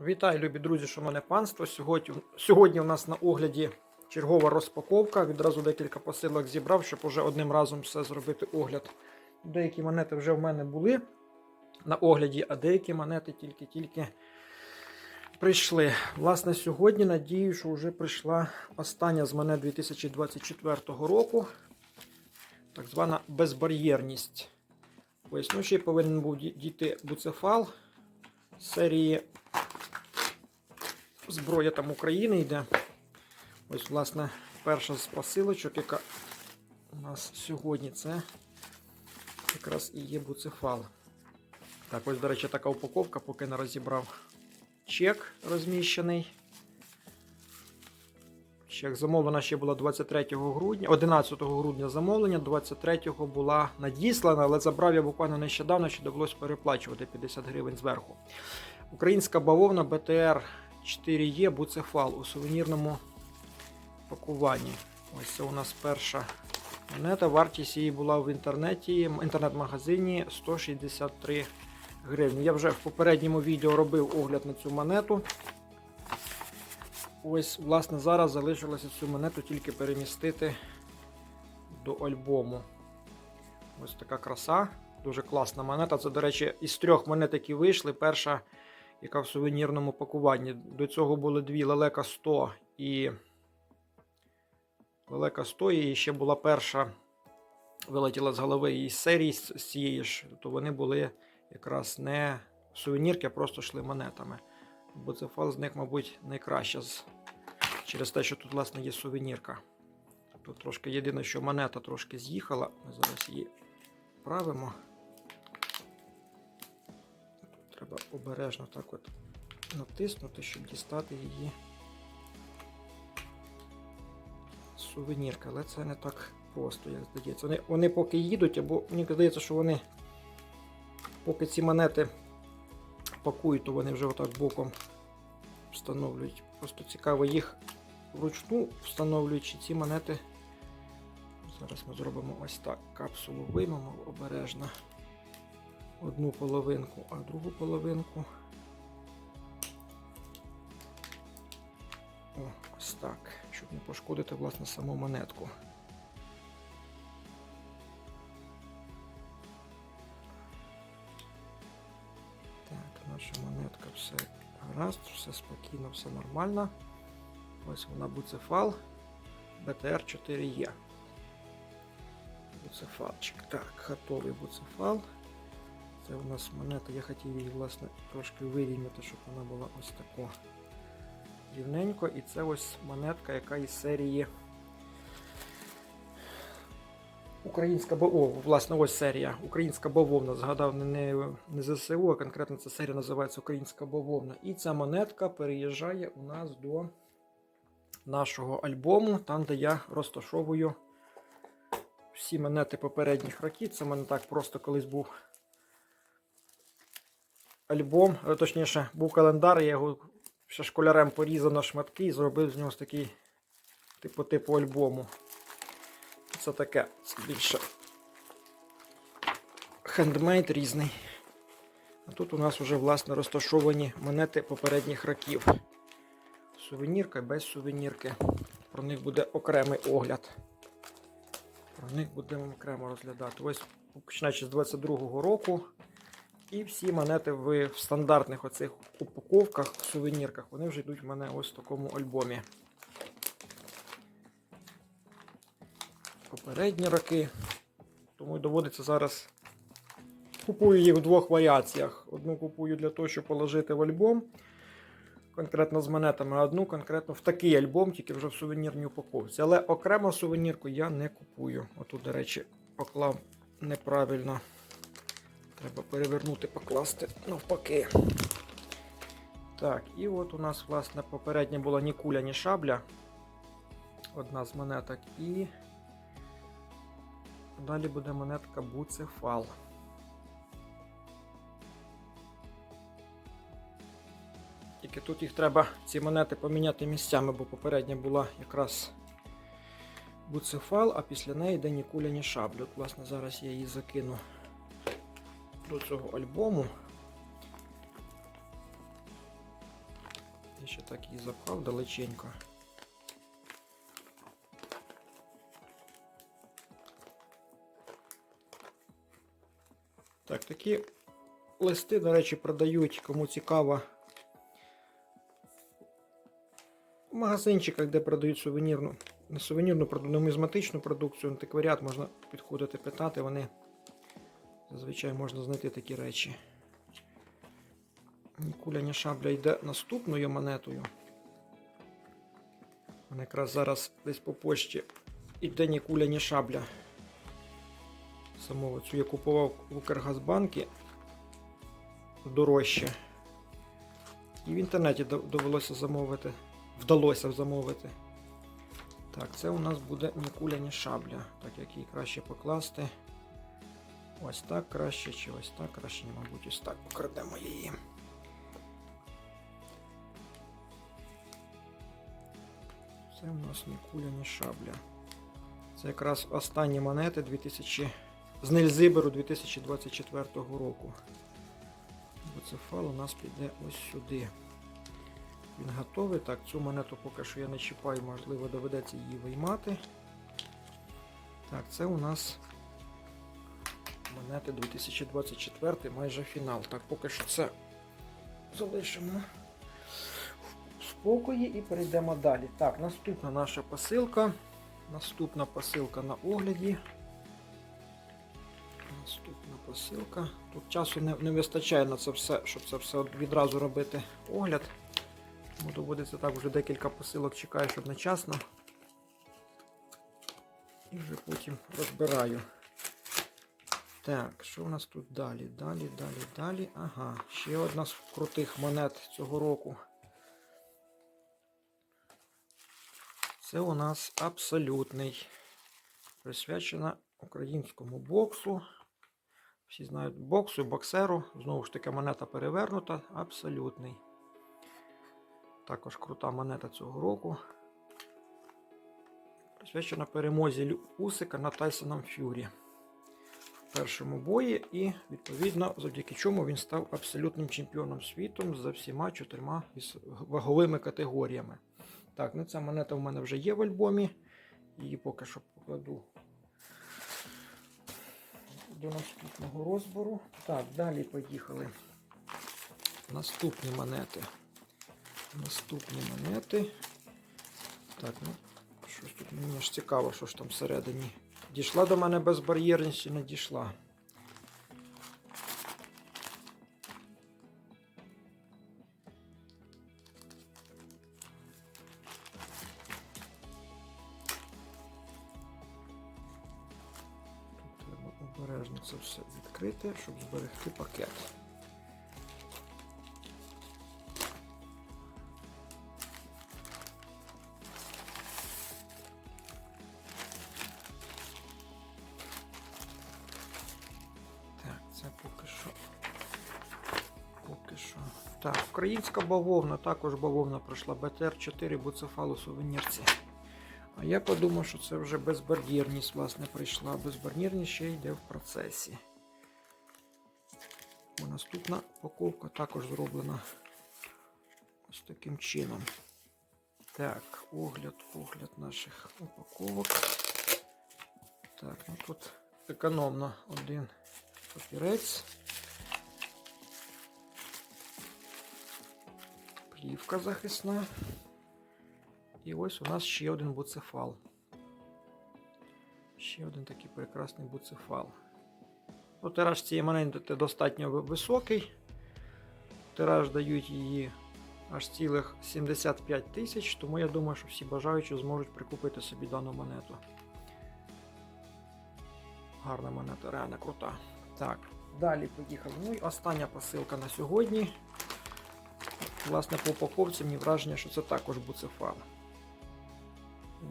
Вітаю, любі друзі, шановне панство. Сьогодні, сьогодні у нас на огляді чергова розпаковка. Відразу декілька посилок зібрав, щоб уже одним разом все зробити огляд. Деякі монети вже в мене були на огляді, а деякі монети тільки-тільки прийшли. Власне, сьогодні надію, що вже прийшла остання з монет 2024 року. Так звана безбар'єрність. Ось, ще повинен був дійти буцефал серії зброя там України йде. Ось, власне, перша з посилочок, яка у нас сьогодні, це якраз і є буцефал. Так, ось, до речі, така упаковка, поки не розібрав чек розміщений. Чек замовлена ще була 23 грудня, 11 грудня замовлення, 23-го була надіслана, але забрав я буквально нещодавно, що довелось переплачувати 50 гривень зверху. Українська бавовна БТР 4Е Буцефал у сувенірному пакуванні. Ось це у нас перша монета. Вартість її була в інтернеті, м- інтернет-магазині 163 гривні. Я вже в попередньому відео робив огляд на цю монету. Ось, власне, зараз залишилося цю монету тільки перемістити до альбому. Ось така краса. Дуже класна монета. Це, до речі, із трьох монет, які вийшли, перша, яка в сувенірному пакуванні. До цього були дві Лелека 100 і Лелека 100, і ще була перша, вилетіла з голови із серії з цієї ж, то вони були якраз не сувенірки, а просто йшли монетами. Бо це фал з них, мабуть, найкраща з... через те, що тут, власне, є сувенірка. Тут трошки єдине, що монета трошки з'їхала. Ми зараз її правимо. Треба обережно так от натиснути, щоб дістати її з сувенірки. Але це не так просто, як здається. Вони, вони поки їдуть, або мені здається, що вони поки ці монети пакують, то вони вже отак боком встановлюють. Просто цікаво їх вручну встановлюючи ці монети. Зараз ми зробимо ось так. Капсулу виймемо обережно. Одну половинку, а другу половинку. О, ось так. Щоб не пошкодити власне саму монетку. Так, наша монетка все гаразд, все спокійно, все нормально. Ось вона буцефал BTR 4E. Буцефалчик. Так, готовий буцефал. Це у нас монета, я хотів її власне трошки вирівняти, щоб вона була ось тако рівненько. І це ось монетка, яка із серії Українська бо- власне, ось серія. Українська бавовна. Згадав не, не, ЗСУ, а конкретно ця серія називається Українська бавовна. І ця монетка переїжджає у нас до нашого альбому, там, де я розташовую всі монети попередніх років. Це в мене так просто колись був альбом, е, точніше, був календар, я його ще школярем порізав на шматки і зробив з нього такий типу типу альбому. Це таке більше хендмейд різний. А тут у нас вже власне розташовані монети попередніх років. Сувенірка без сувенірки. Про них буде окремий огляд. Про них будемо окремо розглядати. Ось починаючи з 22-го року. І всі монети в, стандартних оцих упаковках, сувенірках, вони вже йдуть в мене ось в такому альбомі. Попередні роки. Тому доводиться зараз. Купую їх в двох варіаціях. Одну купую для того, щоб положити в альбом. Конкретно з монетами, а одну конкретно в такий альбом, тільки вже в сувенірній упаковці. Але окремо сувенірку я не купую. Отут, до речі, поклав неправильно. Треба перевернути, покласти навпаки. Так, і от у нас, власне, попередня була ні куля, ні шабля. Одна з монеток. І далі буде монетка Буцефал. Тільки тут їх треба, ці монети поміняти місцями, бо попередня була якраз буцефал, а після неї йде ні куля, ні шабля. От, власне, зараз я її закину до цього альбому. Я ще так її запхав далеченько. Так, такі листи, до речі, продають, кому цікаво. В магазинчиках, де продають сувенірну, не сувенірну, нумізматичну продукцію, антикваріат, можна підходити, питати, вони зазвичай можна знайти такі речі. Нікуляня шабля йде наступною монетою. Вона якраз зараз десь по почті іде Нікуляня шабля. Самого цю я купував в Укргазбанкі дорожче. І в інтернеті довелося замовити. Вдалося замовити. Так, це у нас буде Нікуляня шабля. Так як її краще покласти. Ось так краще, чи ось так краще, мабуть, ось так покрадемо її. Це у нас Нікуляні шабля. Це якраз останні монети 2000... з Нельзиберу 2024 року. Буцефал у нас піде ось сюди. Він готовий. Так, цю монету поки що я не чіпаю, можливо, доведеться її виймати. Так, це у нас монети 2024, майже фінал. Так, поки що це залишимо в спокої і перейдемо далі. Так, наступна наша посилка. Наступна посилка на огляді. Наступна посилка. Тут часу не, не вистачає на це все, щоб це все відразу робити огляд. Тому доводиться так вже декілька посилок чекаю, щоб нечасно. І вже потім розбираю. Так, що у нас тут далі? Далі, далі, далі. Ага, ще одна з крутих монет цього року. Це у нас абсолютний. Присвячена українському боксу. Всі знають боксу, боксеру. Знову ж таки, монета перевернута. Абсолютний. Також крута монета цього року. Присвячена перемозі Усика над Тайсоном Ф'юрі першому бої, і, відповідно, завдяки чому він став абсолютним чемпіоном світу за всіма чотирма ваговими категоріями. Так, ну ця монета в мене вже є в альбомі. Її поки що покладу до наступного розбору. Так, далі поїхали. Наступні монети. Наступні монети. Так, ну, щось тут мені ж цікаво, що ж там всередині. Дійшла до мене безбар'єрність чи не дійшла. Треба обережно це все відкрити, щоб зберегти пакет. Так, українська бавовна, також бавовна пройшла БТР-4 буцефалу сувенірці. А я подумав, що це вже безбар'єрність, власне, прийшла. Безбар'єрність ще йде в процесі. Бо наступна упаковка також зроблена ось таким чином. Так, огляд, огляд наших упаковок. Так, ну тут економно один папірець. Плівка захисна. І ось у нас ще один буцефал. Ще один такий прекрасний буцефал. Ну, тираж цієї монети достатньо високий. Тираж дають її аж цілих 75 тисяч, тому я думаю, що всі бажаючі зможуть прикупити собі дану монету. Гарна монета, реально крута. Так, далі поїхали. Ну і остання посилка на сьогодні. Власне, по упаковці мені враження, що це також буцефал.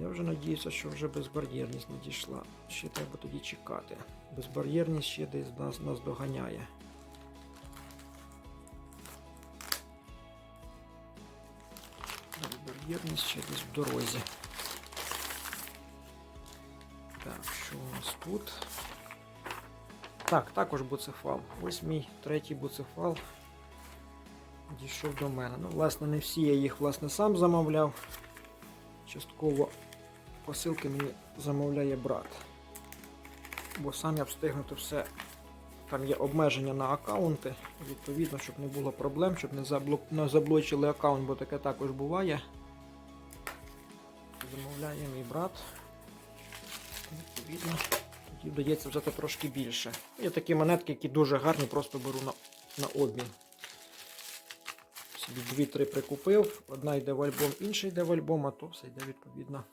Я вже надіюся, що вже безбар'єрність надійшла. Ще треба тоді чекати. Безбар'єрність ще десь нас, нас доганяє. Безбар'єрність ще десь в дорозі. Так, що у нас тут? Так, також буцефал. Ось мій третій буцефал дійшов до мене. Ну, власне, не всі я їх власне сам замовляв. Частково посилки мені замовляє брат. Бо сам я встигнути все. Там є обмеження на аккаунти. Відповідно, щоб не було проблем, щоб не, заблок... не заблочили аккаунт, бо таке також буває. Замовляє мій брат. Відповідно, тоді вдається взяти трошки більше. Є такі монетки, які дуже гарні, просто беру на, на обмін. Дві-три прикупив. Одна йде в альбом, інша йде в альбом, а то все йде відповідно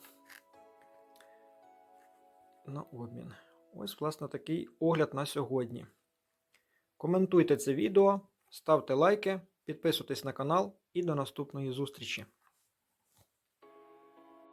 на обмін. Ось, власне, такий огляд на сьогодні. Коментуйте це відео, ставте лайки, підписуйтесь на канал і до наступної зустрічі.